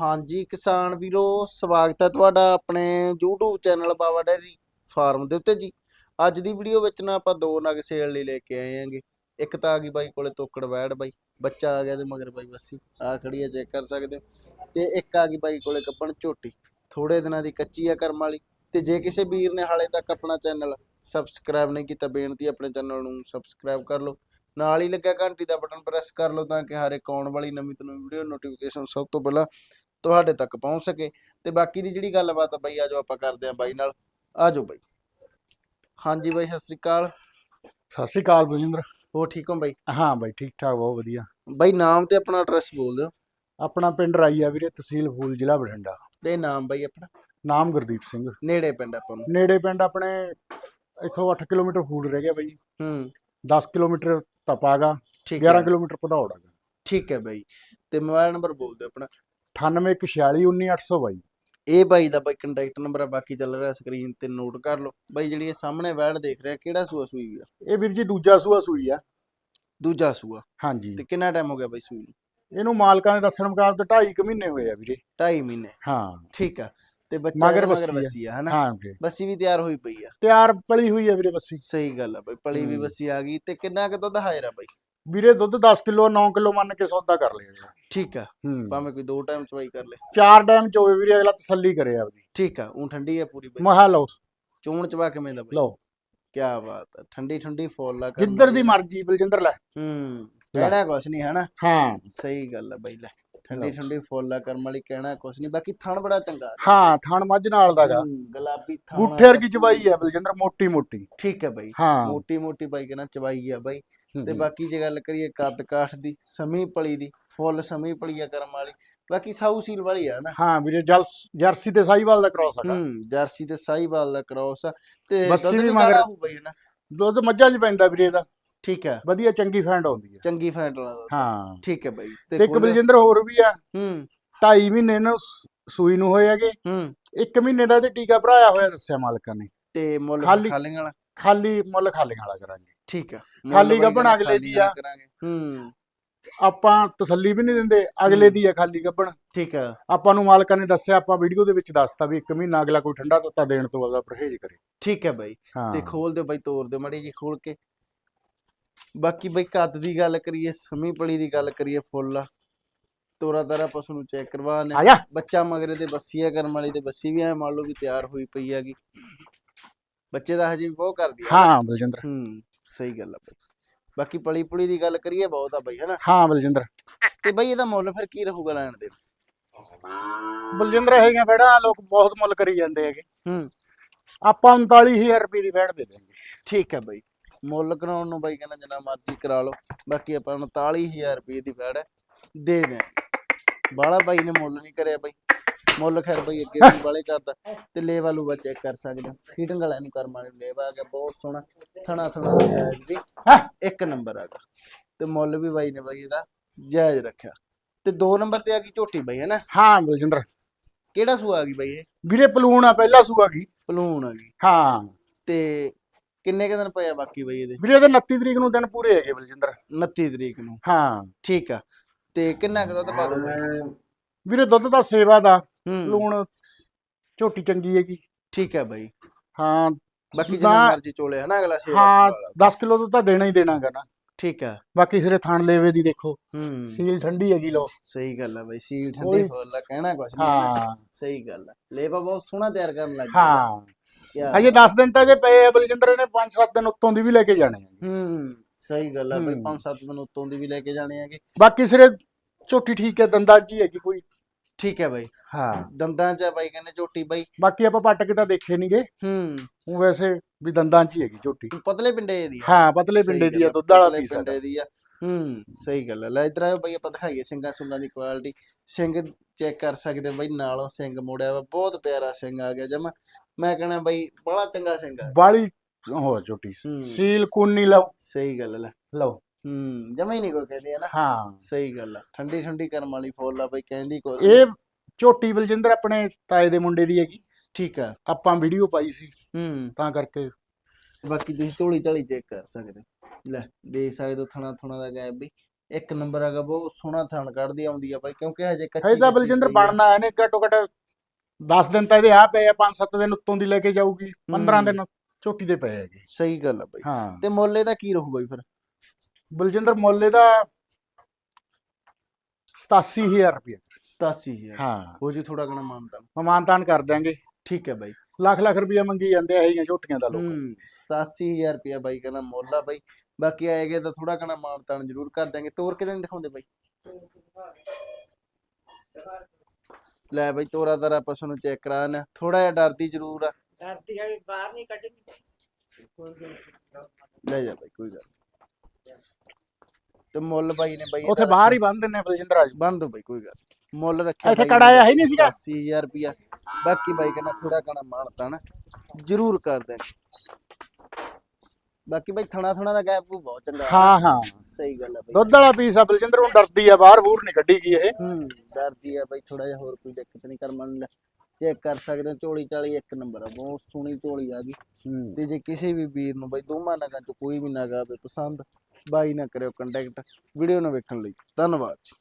ਹਾਂਜੀ, ਕਿਸਾਨ ਵੀਰੋ, ਸਵਾਗਤ ਹੈ ਤੁਹਾਡਾ ਆਪਣੇ YouTube channel Baba dairy farm ਦੇ ਉੱਤੇ ਜੀ। ਅੱਜ ਦੀ ਵੀਡੀਓ ਵਿੱਚ ਨਾ ਆਪਾਂ ਦੋ ਨਗ ਸੇਲ ਲਈ ਲੈ ਕੇ ਆਏ ਆਂਗੇ ਇੱਕ ਤਾਂ ਆ ਗਈ ਬਾਈ ਕੋਲੇ ਤੋਕੜ ਵੈੜ ਬਾਈ, ਬੱਚਾ ਆ ਗਿਆ ਤੇ ਮਗਰ ਬਾਈ ਬੱਸੀ ਆ ਖੜੀ ਹੈ, ਚੈੱਕ ਕਰ ਸਕਦੇ ਹੋ। ਤੇ ਇੱਕ ਆ ਗਈ ਬਾਈ ਕੋਲੇ ਕੱਪਣ ਝੋਟੀ ਥੋੜੇ ਦਿਨਾਂ ਦੀ ਕੱਚੀ ਆ ਕਰਮ ਵਾਲੀ। ਤੇ ਜੇ ਕਿਸੇ ਵੀਰ ਨੇ ਹਾਲੇ ਤੱਕ ਆਪਣਾ ਚੈਨਲ ਸਬਸਕ੍ਰਾਈਬ ਨਹੀਂ ਕੀਤਾ, ਬੇਨਤੀ ਆਪਣੇ ਚੈਨਲ ਨੂੰ ਸਬਸਕ੍ਰਾਈਬ ਕਰ ਲਓ। ਨਾਲ ਹੀ ਲੱਗਿਆ ਘੰਟੀ ਦਾ ਬਟਨ ਪ੍ਰੈਸ ਕਰ ਲਓ ਤਾਂ ਕਿ ਹਰ ਇੱਕ ਆਉਣ ਵਾਲੀ ਨਵੀਂ ਤੋਂ ਨਵੀਂ ਵੀਡੀਓ ਨੋਟੀਫਿਕੇਸ਼ਨ ਸਭ ਤੋਂ ਪਹਿਲਾਂ ਤੁਹਾਡੇ ਤੱਕ ਪਹੁੰਚ ਸਕੇ। ਤੇ ਬਾਕੀ ਦੀ ਜਿਹੜੀ ਗੱਲਬਾਤ ਆ ਬਾਈ ਆਜੋ ਆਪਾਂ ਕਰਦੇ ਆਂ ਬਾਈ ਨਾਲ। ਆਜੋ ਬਾਈ। ਹਾਂਜੀ ਬਾਈ ਸਤਿ ਸ੍ਰੀ ਅਕਾਲ। ਸਤਿ ਸ਼੍ਰੀ ਅਕਾਲ ਬਲਜਿੰਦਰ। ਹੋ ਠੀਕ ਹੋ ਬਾਈ? ਹਾਂ ਬਾਈ ਠੀਕ ਠਾਕ ਬਹੁਤ ਵਧੀਆ। ਬਾਈ ਨਾਮ ਤੇ ਆਪਣਾ ਐਡਰੈਸ ਬੋਲ ਦਿਓ। ਆਪਣਾ ਪਿੰਡ ਰਾਈਆ ਵੀਰੇ ਤਹਿਸੀਲ ਫੂਲ ਜ਼ਿਲ੍ਹਾ ਬਠਿੰਡਾ। ਤੇ ਨਾਮ ਬਾਈ ਆਪਣਾ? ਨਾਮ ਗੁਰਦੀਪ ਸਿੰਘ। ਨੇੜੇ ਪਿੰਡ ਆਪਾਂ ਨੂੰ। ਨੇੜੇ ਪਿੰਡ ਆਪਣੇ ਇੱਥੋਂ 8 ਕਿਲੋਮੀਟਰ ਫੂਲ ਰਹਿ ਗਿਆ ਬਾਈ। ਹੂੰ। 10 ਕਿਲੋਮੀਟਰ ਤਪਾਗਾ ਠੀਕ 11 ਹੈ। ਕਿਲੋਮੀਟਰ ਹੈਗਾ ਠੀਕ ਹੈ ਬਾਈ। ਤੇ ਮੋਬਾਈਲ ਨੰਬਰ ਬੋਲ ਦਿਓ ਆਪਣਾ। 9816419800 ਬਾਈ। ਇਹ ਬਾਈ ਦਾ ਬਾਈ ਕੰਟੈਕਟ ਨੰਬਰ ਆ ਬਾਕੀ ਚੱਲ ਰਿਹਾ ਸਕਰੀਨ ਤੇ ਨੋਟ ਕਰ ਲਓ। ਬਾਈ ਜਿਹੜੀ ਇਹ ਸਾਹਮਣੇ ਵੈੜ ਦੇਖ ਰਿਹਾ ਕਿਹੜਾ ਸੂਆ ਸੂਈ ਆ? ਇਹ ਵੀਰ ਜੀ ਦੂਜਾ ਸੂਆ ਸੂਈ ਆ। ਦੂਜਾ ਸੂਆ। ਹਾਂਜੀ। ਤੇ ਕਿੰਨਾ ਟਾਈਮ ਹੋ ਗਿਆ ਬਾਈ ਸੂਈ ਨੂੰ? ਇਹਨੂੰ ਮਾਲਕਾਂ ਦੇ ਦੱਸਣ ਮੁਤਾਬਕ 2.5 ਕੁ ਮਹੀਨੇ ਹੋਏ ਆ ਵੀਰੇ। 2.5 ਮਹੀਨੇ। ਹਾਂ। ਠੀਕ ਆ। ਤੇ ਬੱਚਾ ਮਗਰ ਬੱਸੀ ਆ। ਹਨਾ? ਹਾਂ ਵੀਰੇ। ਬੱਸੀ ਵੀ ਤਿਆਰ ਹੋਈ ਪਈ ਆ। ਤਿਆਰ ਪਲੀ ਹੋਈ ਆ ਵੀਰੇ ਬੱਸੀ ਸਹੀ ਗੱਲ ਆ ਬਾਈ ਪਲੀ ਵੀ। ਬੱਸੀ ਆ ਗਈ। ਤੇ ਕਿੰਨਾ ਕੁ ਦੁੱਧ ਹਾਜ਼ਰ ਆ ਬਾਈ? ਵੀਰੇ ਦੁੱਧ 10 ਕਿਲੋ 9 ਕਿਲੋ ਮੰਨ ਕੇ ਸੌਦਾ ਕਰ ਲਿਆ ਜੀ। ਠੀਕ ਆ ਹੂੰ। ਭਾਵੇਂ ਕੋਈ ਦੋ ਟਾਈਮ ਚਵਾਈ ਕਰ ਲੇ। ਚਾਰ ਟਾਈਮ ਚ ਹੋਵੇ ਵੀਰੇ ਅਗਲਾ ਤਸੱਲੀ ਕਰੇ ਆਪਦੀ। ਠੀਕ ਆ ਉਹ ਠੰਡੀ ਆ ਪੂਰੀ ਬਾਈ। ਮਹਾ ਲਓ। ਚੋਣ ਚਵਾ ਕਿਵੇਂ ਦਾ ਬਾਈ? ਲਓ। ਕੀ ਬਾਤ ਆ ਠੰਡੀ ਠੰਡੀ ਫੁੱਲ ਆ ਜਿੱਧਰ ਦੀ ਮਰਜ਼ੀ ਬਲਜਿੰਦਰ ਲੈ। ਹੂੰ ਲੈ। ਕਹਿਣਾ ਕੁਛ ਨਹੀਂ ਹਨਾ? ਹਾਂ। ਸਹੀ ਗੱਲ ਆ ਬਾਈ ਲੈ। ਠੰਡੀ। ਠੰਡੀ ਫੁੱਲ ਆ ਕਰਮ ਵਾਲੀ ਕਹਿਣਾ ਕੁਛ ਨਹੀਂ ਬਾਕੀ ਥਣ ਬੜਾ ਚੰਗਾ ਹਾਂ। ਥਣ ਮੱਝ ਨਾਲ ਦਾਗਾ ਗੁਲਾਬੀ ਥਣ ਗੁੱਠੇ ਵਰਗੀ ਚਵਾਈ ਹੈ ਬਲਜਿੰਦਰ ਮੋਟੀ ਮੋਟੀ ਠੀਕ ਹੈ ਬਾਈ। ਹਾਂ। ਮੋਟੀ ਮੋਟੀ ਬਾਈ ਕਹਿੰਦਾ ਚਵਾਈ ਆ ਬਾਈ। ਤੇ। ਬਾਕੀ ਜੇ ਗੱਲ ਕਰੀਏ ਕੱਦ ਕਾਠ ਦੀ ਸਮੀ ਪਲੀ ਦੀ ਫੁੱਲ ਸਮੀ ਪਲੀ ਆ ਕਰਮ ਵਾਲੀ ਬਾਕੀ ਸਾਊ ਸੀਲ ਵਾਲੀ ਆ ਨਾ। ਹਾਂ ਵੀਰੇ ਜਰਸੀ ਤੇ ਸਾਈਵਾਲ ਦਾ ਕ੍ਰਾਸ ਹੈਗਾ ਹੂੰ ਜਰਸੀ ਤੇ ਸਾਈਵਾਲ ਦਾ ਕ੍ਰੋਸ ਆ। ਤੇ ਦੁੱਧ ਵੀ ਮਗਰ ਹੋਊ ਬਾਈ ਨਾ ਦੁੱਧ ਮੱਝਾਂ 'ਚ ਪੈਂਦਾ ਵੀਰੇ ਇਹਦਾ। ਠੀਕ ਹੈ। ਵਧੀਆ ਚੰਗੀ ਫੈਂਡ ਆਉਂਦੀ ਹੈ। ਚੰਗੀ ਫੈਟ ਦੁੱਧ ਹਾਂ। ਠੀਕ ਹੈ ਬਾਈ। ਤੇ ਇੱਕ। ਬਲਜਿੰਦਰ ਹੋਰ ਵੀ ਆ। ਹੂੰ। 2.5 ਮਹੀਨੇ ਇਹਨਾਂ ਨੂੰ ਸ- ਸੂਈ ਨੂੰ ਹੋਏ ਹੈਗੇ। ਹੂੰ। ਇੱਕ ਮਹੀਨੇ ਦਾ ਤੇ ਟੀਕਾ ਭਰਾਇਆ ਹੋਇਆ ਦੱਸਿਆ ਮਾਲਕਾਂ ਨੇ। ਤੇ ਮੁੱਲ ਖਾਲੀ- ਖਾਲੀ ਵਾਲਾ? ਖਾਲੀ ਮੁੱਲ ਖਾਲੀਆਂ ਵਾਲਾ ਕਰਾਂਗੇ। ਠੀਕ ਆ ਖਾਲੀ ਬਾਈ ਗੱਭਣ ਅਗਲੇ ਦੀ ਖਾਲੀ ਆ। ਕਰਾਂਗੇ। ਹੂੰ। ਆਪਾਂ ਤਸੱਲੀ ਵੀ ਨਹੀਂ ਦਿੰਦੇ। ਅਗਲੇ ਹੂੰ। ਦੀ ਆ ਖਾਲੀ ਗੱਬਣ ਠੀਕ ਆ ਆਪਾਂ ਨੂੰ ਮਾਲਕਾਂ ਨੇ ਦੱਸਿਆ ਆਪਾਂ ਵੀਡੀਓ ਦੇ ਵਿੱਚ ਦੱਸਤਾ ਵੀ ਇੱਕ ਮਹੀਨਾ ਅਗਲਾ ਕੋਈ ਠੰਡਾ ਤੱਤਾ ਦੇਣ ਤੋਂ ਆਪਦਾ ਪਰਹੇਜ਼ ਕਰੇ। ਠੀਕ ਹੈ ਬਾਈ। ਹਾਂ। ਤੇ ਖੋਲ ਦਿਓ ਬਾਈ ਤੋੜ ਦਿਓ। ਮੜੀ ਜੀ ਖੋਲ ਕੇ ਬਾਕੀ ਬਾਈ ਕੱਦ ਦੀ ਗੱਲ ਕਰੀਏ ਸਮੀ ਪਲੀ ਦੀ ਗੱਲ ਕਰੀਏ ਫੁੱਲ ਤੋਰਾ ਤਾਰਾ ਪਸ਼ੂ ਨੂੰ ਚੈੱਕ ਕਰਵਾ ਨੇ ਬੱਚਾ ਮਗਰੇ ਤੇ ਬੱਸੀ ਆ ਕਰਮ ਵਾਲੀ ਤੇ ਬੱਸੀ ਵੀ ਐ ਮੰਨ ਲਓ ਵੀ ਤਿਆਰ ਹੋਈ ਪਈ ਹੈਗੀ। ਬੱਚੇ ਦਾ ਹਜੇ ਵੀ ਬਹੁਤ ਕਰਦੀ ਆ। ਹਾਂ ਬਲਜਿੰਦਰ। ਹੂੰ ਸਹੀ ਗੱਲ ਆ ਬਾਈ। ਬਾਕੀ ਪਲੀ ਪੁਲੀ ਦੀ ਗੱਲ ਕਰੀਏ ਬਹੁਤ ਆ ਬਾਈ ਹਨਾ? ਹਾਂ ਬਲਜਿੰਦਰ। ਤੇ ਬਾਈ ਇਹਦਾ ਮੁੱਲ ਫਿਰ ਕੀ ਰਹੂਗਾ ਲੈਣ ਦੇ? ਬਲਜਿੰਦਰ ਹੈਗੀਆਂ ਫੇੜਾ ਲੋਕ ਬਹੁਤ ਮੁੱਲ ਕਰੀ ਜਾਂਦੇ ਹੈਗੇ। ਹੂੰ। ਆਪਾਂ 39000 ਰੁਪਏ ਦੀ ਫੇੜ ਦੇ ਦੇਵਾਂਗੇ ਠੀਕ ਹੈ ਬਾਈ। ਮੁੱਲ ਕਰਾਉਣ ਨੂੰ ਬਾਈ ਕਹਿੰਦਾ ਜਿੰਨਾ ਮਰਜ਼ੀ ਕਰਾ ਲਓ ਬਾਕੀ ਆਪਾਂ 39000 ਰੁਪਏ ਦੀ ਫੈੜ ਦੇ ਦੇ ਬਾਲਾ ਬਾਈ ਨੇ ਮੁੱਲ ਨਹੀਂ ਕਰਿਆ ਬਾਈ। ਮੁੱਲ ਖੈਰ ਬਾਈ ਅੱਗੇ ਵੀ ਬਾਲੇ ਕਰਦਾ ਤੇ ਲੇਵਾ ਲੂਵਾ ਚੈੱਕ ਕਰ ਸਕਦੇ ਫੀਟਿੰਗ ਵਾਲਿਆਂ ਨੂੰ ਕਰਮਾਂਗੇ ਲੇਵਾ ਆ ਗਿਆ ਬਹੁਤ ਸੋਹਣਾ ਥਣਾ ਥਣਾ ਦਾ ਸਾਈਜ਼ ਵੀ। ਇੱਕ ਨੰਬਰ ਆ ਗਿਆ। ਤੇ ਮੁੱਲ ਵੀ ਬਾਈ ਨੇ ਬਾਈ ਇਹਦਾ ਜਾਇਜ਼ ਰੱਖਿਆ। ਤੇ ਦੋ ਨੰਬਰ ਤੇ ਆ ਗਈ ਝੋਟੀ ਬਾਈ ਹੈ ਨਾ ਹਾਂ ਬਲਜਿੰਦਰ। ਕਿਹੜਾ ਸੂਆ ਆ ਗਈ ਬਾਈ ਇਹ? ਵੀਰੇ ਪਲੂਣ ਆ ਪਹਿਲਾ ਸੂਆ ਕੀ ਪਲੂਣ ਆ ਗਈ। ਹਾਂ। ਤੇ ਕਿੰਨੇ ਕੁ ਦਿਨ ਪਏ ਆ ਬਾਕੀ ਬਾਈ ਇਹਦੇ? ਵੀਰੇ ਇਹਦੇ 29 ਤਰੀਕ ਨੂੰ ਦਿਨ ਪੂਰੇ ਹੈਗੇ ਬਲਜਿੰਦਰ 29 ਤਰੀਕ ਨੂੰ। ਹਾਂ। ਠੀਕ ਆ। ਤੇ ਕਿੰਨਾ ਕੁ ਦੁੱਧ ਪਾ ਦੋਗੇ ਵੀਰੇ ਦੁੱਧ ਦਾ ਸੇਵਾ ਦਾ। ਹੂੰ। ਲੂਣ ਝੋਟੀ ਚੰਗੀ ਹੈਗੀ। ਠੀਕ ਹੈ ਬਾਈ। ਹਾਂ। ਬਾਕੀ ਜਿੰਨਾ ਨਾ- ਮਰਜ਼ੀ ਚੋਲੇ ਹਨਾ ਅਗਲਾ ਸੇਵਾ ਹਾਂ ਵਾਲਾ। 10 ਕਿਲੋ ਦੁੱਧ ਤਾਂ ਦੇਣਾ ਹੀ ਦੇਣਾਗਾ ਨਾ। ਠੀਕ ਆ। ਬਾਕੀ ਸਿਰੇ ਥਾਣ ਲੇਵੇ ਦੀ ਦੇਖੋ। ਹੂੰ। ਸੀਲ ਠੰਡੀ ਹੈਗੀ ਲੋ ਸਹੀ ਗੱਲ ਆ ਬਾਈ ਸੀਲ ਠੰਡੀ ਕੋਈ- ਫੁੱਲ ਆ ਕਹਿਣਾ ਕੁਛ ਨਹੀਂ। ਹਾਂ। ਸਹੀ ਗੱਲ ਆ। ਲੇਬਾ ਬਹੁਤ ਸੋਹਣਾ ਤਿਆਰ ਕਰਨ ਲੱਗ ਗਿਆ ਹਾਂ। ਕਿਆ ਅਜੇ 10 ਦਿਨ ਤਾਂ ਜੇ ਪਏ ਆ ਬਲਜਿੰਦਰ ਨੇ 5-7 ਦਿਨ ਉੱਤੋਂ ਦੀ ਵੀ ਲੈ ਕੇ ਜਾਣੇ ਆ। ਹੂੰ ਸਹੀ ਗੱਲ ਆ ਬਾਈ ਹੂੰ। 5-7 ਦਿਨ ਉੱਤੋਂ ਦੀ ਵੀ ਲੈ ਕੇ ਜਾਣੇ ਹੈਗੇ ਬਾਕੀ ਸਿਰੇ ਝੋਟੀ ਠੀਕ ਹੈ ਦੰਦਾਂ ਹੀ ਹੈਗੀ ਕੋਈ। ਠੀਕ ਹੈ ਬਾਈ। ਹਾਂ। ਦੰਦਾਂ 'ਚ ਆ ਬਾਈ ਕਹਿੰਦੇ ਝੋਟੀ ਬਾਈ। ਬਾਕੀ ਆਪਾਂ ਪੱਟ ਕੇ ਤਾਂ ਦੇਖੇ ਨਹੀਂਗੇ ਹੂੰ। ਉਹ ਵੈਸੇ ਵੀ ਦੰਦਾਂ 'ਚ ਹੀ ਹੈਗੀ ਝੋਟੀ। ਪਤਲੇ ਪਿੰਡੇ ਦੀ ਆ। ਹਾਂ ਪਤਲੇ ਸਹੀ ਪਿੰਡੇ ਦੀ ਗੱਲ ਆ ਆ, ਦੁੱਧ ਵਾਲਾ ਪਤਲੇ ਪੀਸ ਪਿੰਡੇ ਦੀ ਆ। ਹੂੰ ਸਹੀ ਗੱਲ ਆ। ਲੈ ਇਧਰ ਆਓ ਬਈ ਆਪਾਂ ਦਿਖਾਈਏ ਸਿੰਘਾਂ ਸੁੰਗਾਂ ਦੀ ਕੁਆਲਿਟੀ ਸਿੰਘ ਚੈੱਕ ਕਰ ਸਕਦੇ ਹੋ ਬਈ ਨਾਲੋਂ ਸਿੰਘ ਮੋੜਿਆ ਵਾ ਬਹੁਤ ਪਿਆਰਾ ਸਿੰਘ ਆ ਗਿਆ ਜਮਾ। ਮੈਂ ਕਹਣਾ ਬਈ ਬੜਾ ਚੰਗਾ ਸਿੰਘ ਆ ਬਾਲੀ ਹੋ ਝੋਟੀ ਹੂੰ। ਸੀਲ ਕੁੰਨੀ ਲਓ। ਸਹੀ ਗੱਲ ਲੈ। ਲਓ। ਹੂੰ ਜਮਾ ਹੀ ਨਹੀਂ ਕੋਈ ਕਹਦੇ ਨਾ। ਹਾਂ। ਸਹੀ ਗੱਲ ਆ ਠੰਡੀ ਠੰਡੀ ਕਰਮ ਵਾਲੀ ਫੁੱਲ ਆ ਬਈ ਕਹਿੰਦੀ ਕੁਛ ਇਹ ਝੋਟੀ ਬਲਜਿੰਦਰ ਆਪਣੇ ਤਾਏ ਦੇ ਮੁੰਡੇ ਦੀ ਹੈਗੀ। ਠੀਕ ਆ ਆਪਾਂ ਵੀਡੀਓ ਪਾਈ ਸੀ। ਹੂੰ। ਤਾਂ ਕਰਕੇ ਬਾਕੀ ਤੁਸੀਂ ਧੂਲੀ ਢਾਲੀ ਚੈੱਕ ਕਰ ਸਕਦੇ। ਹੋ। ਲੈ ਦੇਖ ਸਕਦੇ ਹੋ ਥਣਾ ਥਣਾ ਦਾ ਗੈਪ ਵੀ ਇੱਕ ਨੰਬਰ ਹੈਗਾ ਬਹੁਤ ਸੋਹਣਾ ਥਣ ਕੱਢਦੀ ਆਉਂਦੀ ਆ ਬਾਈ ਕਿਉਂਕਿ ਹਜੇ ਕੱਚੀ ਕੱਚੀ ਬਲਜਿੰਦਰ ਪਈ ਆ। ਬਣਨਾ ਇਹਨੇ ਘੱਟੋ ਘੱਟ 10 ਦਿਨ ਤਾਂ ਇਹਦੇ ਆ ਪਏ ਆ 5-7 ਦਿਨ ਉੱਤੋਂ ਦੀ ਲੈ ਕੇ ਜਾਊਗੀ 15 ਹੂੰ। ਦਿਨ ਝੋਟੀ ਦੇ ਪਏ ਹੈਗੇ। ਸਹੀ ਗੱਲ ਆ ਬਾਈ। ਹਾਂ। ਤੇ ਮੁੱਲ ਇਹਦਾ ਕੀ ਰਹੂ ਬਾਈ ਫਿਰ? ਬਲਜਿੰਦਰ ਮੁੱਲ ਦਾ 87000 ਰੁਪਏ 87000 ਹਾਂ। ਹੋ ਜੀ ਥੋੜਾ ਘਣਾ ਮਾਨਤਾ ਮਾਨਤਾਨ ਕਰ ਦਿਆਂਗੇ। ਠੀਕ ਹੈ ਬਾਈ। ਲੱਖ ਲੱਖ ਰੁਪਏ ਮੰਗੀ ਜਾਂਦੇ ਆ ਇਹ ਝੋਟੀਆਂ ਦਾ ਲੋਕ। ਹੂੰ 87000 ਰੁਪਿਆ ਬਾਈ ਕਹਿੰਦਾ ਮੁੱਲ ਆ ਬਾਈ। ਬਾਕੀ ਆਏਗੇ ਤਾਂ ਥੋੜਾ ਘਣਾ ਮਾਨਤਾਨ ਜ਼ਰੂਰ ਕਰ ਦਾਂਗੇ ਤੋਰ ਕਿਤੇ ਨਹੀਂ ਦਿਖਾਉਂਦੇ ਬਾਈ? ਲੈ ਬਾਈ ਤੋਰਾ ਤਰਾ ਪਸ਼ੂ ਨੂੰ ਚੈੱਕ ਕਰਾਣ ਥੋੜਾ ਜਿਹਾ ਡਰਦੀ ਜ਼ਰੂਰ ਆ। ਡਰਦੀ ਆ ਵੀ ਬਾਹਰ ਨਹੀਂ ਕੱਢਣੀ ਲੈ ਜਾ ਬਾਈ ਕੋਈ ਗੱਲ। ਤੇ ਮੁੱਲ ਬਾਈ ਨੇ ਬਾਈ ਉੱਥੇ ਬਾਹਰ ਹੀ ਬੰਨ ਦਿੰਨੇ ਬਲਜਿੰਦਰ ਆਜ ਬੰਨ ਦੋ ਬਾਈ ਕੋਈ ਗੱਲ। ਮੁੱਲ ਰੱਖਿਆ ਇੱਥੇ ਬਾਈ ਕੜਾ ਨੇ ਆਇਆ ਹੀ ਨਹੀਂ ਸੀਗਾ? 80000 ਰੁਪਿਆ ਬਾਕੀ ਬਾਈ ਕਹਿੰਦਾ ਥੋੜਾ ਘਣਾ ਮਾਨਤਾ ਨਾ। ਜ਼ਰੂਰ ਕਰ ਦੇ ਬਾਕੀ ਬਾਈ ਥਣਾ ਥਣਾ ਦਾ ਗੈਪ ਵੀ ਬਹੁਤ ਚੰਗਾ ਹਾਂ। ਹਾਂ ਸਹੀ ਗੱਲ ਬਾਈ। ਦੁੱਧ ਵਾਲਾ ਪੀਸ ਆ ਬਲਜਿੰਦਰ ਨੂੰ ਡਰਦੀ ਆ ਬਾਹਰ ਬੂਰ ਨਹੀਂ ਕੱਢੀ ਗਈ ਇਹ। ਹੂੰ ਡਰਦੀ ਆ ਬਾਈ ਥੋੜਾ ਜਿਹਾ ਹੋਰ ਕੋਈ ਦਿੱਕਤ ਨਹੀਂ ਕਰ ਮੰਨ ਲੈ। ਚੈੱਕ ਕਰ ਸਕਦੇ ਹੋ ਝੋਲੀ ਚਾਲੀ ਇੱਕ ਨੰਬਰ ਆ ਬਹੁਤ ਸੋਹਣੀ ਝੋਲੀ ਆ ਗਈ। ਤੇ ਜੇ ਕਿਸੇ ਵੀ ਵੀਰ ਨੂੰ ਬਾਈ ਦੋਵਾਂ ਨਗਾਂ ਚ ਕੋਈ ਵੀ ਨਗਾ ਆਵੇ ਪਸੰਦ ਬਾਈ ਨਾ ਕਰਿਓ ਕੰਟੈਕਟ ਵੀਡੀਓ ਨੂੰ ਵੇਖਣ ਲਈ। ਧੰਨਵਾਦ ਜੀ।